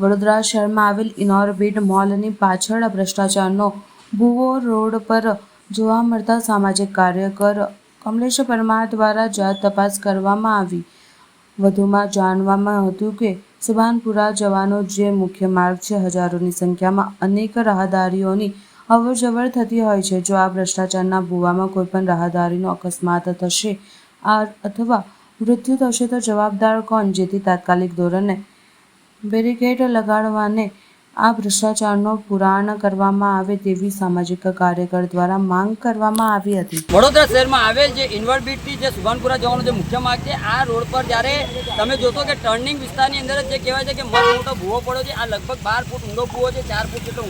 વડોદરા શહેરમાં આવેલ ઇનોરબિટ મોલની પાછળ ભ્રષ્ટાચારનો ભૂવો રોડ પર જોવા મળતા સામાજિક કાર્યકર કમલેશ પરમાર દ્વારા જાત તપાસ કરવામાં આવી. વધુમાં જાણવામાં હતું કે સુભાનપુરા જવાનો જે મુખ્ય માર્ગ છે, હજારોની સંખ્યામાં અનેક રાહદારીઓની અવરજવર થતી હોય છે. જો આ ભ્રષ્ટાચારના ભૂવામાં કોઈપણ રાહદારીનો અકસ્માત થશે આ અથવા મૃત્યુ થશે તો જવાબદાર કોણ? જેથી તાત્કાલિક ધોરણે બેરિકેડ લગાડવાને આ ભ્રષ્ટાચારનો પુરાણ કરવામાં આવે તેવી સામાજિક કાર્યકર દ્વારા માંગ કરવામાં આવી હતી. વડોદરા શહેરમાં આવેલ જે ઇન્વર્ટ જે સુભાનપુરા જવાનો જે મુખ્ય માર્ગ છે, આ રોડ પર જ્યારે તમે જોશો કે ટર્નિંગ વિસ્તારની અંદર જ કહેવાય છે કે મસ્ત મોટો ભૂવો પડ્યો છે, આ લગભગ બાર ફૂટ ઊંડો ભૂવો છે, ચાર ફૂટ જેટલો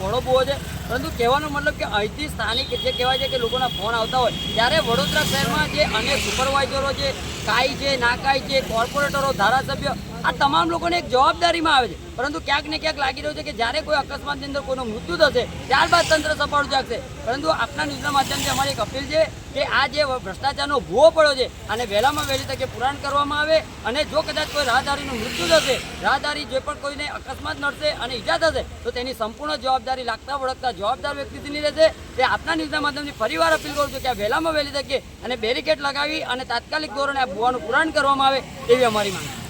પહોળો ભૂવો છે. પરંતુ કહેવાનો મતલબ કે અહીંથી સ્થાનિક જે કહેવાય છે કે લોકોના ફોન આવતા હોય, ત્યારે વડોદરા શહેરમાં જે અનેક સુપરવાઇઝરો છે, કાઈ છે નાકાઈ છે, કોર્પોરેટરો, ધારાસભ્ય આ તમામ લોકોને એક જવાબદારીમાં આવે છે. પરંતુ ક્યાંક ને ક્યાંક લાગી રહ્યું છે કે જ્યારે કોઈ અકસ્માતની અંદર કોઈનું મૃત્યુ થશે, ત્યારબાદ તંત્ર સફળ જાગશે. પરંતુ આપના ન્યૂઝના માધ્યમથી અમારી એક અપીલ છે કે આ જે ભ્રષ્ટાચારનો ભૂવો પડ્યો છે, આને વહેલામાં વહેલી તકે પુરાણ કરવામાં આવે અને જો કદાચ કોઈ રાહદારીનું મૃત્યુ થશે, રાહદારી જે પણ કોઈને અકસ્માત નડશે અને ઈજા થશે, તો તેની સંપૂર્ણ જવાબદારી લાગતા વળગતા જવાબદાર વ્યક્તિની રહેશે. તે આપના ન્યૂઝના માધ્યમથી ફરીવાર અપીલ કરું છું કે આ વહેલામાં વહેલી તકે અને બેરિકેડ લગાવી અને તાત્કાલિક ધોરણે આ ભૂવાનું પુરાણ કરવામાં આવે, એવી અમારી માંગ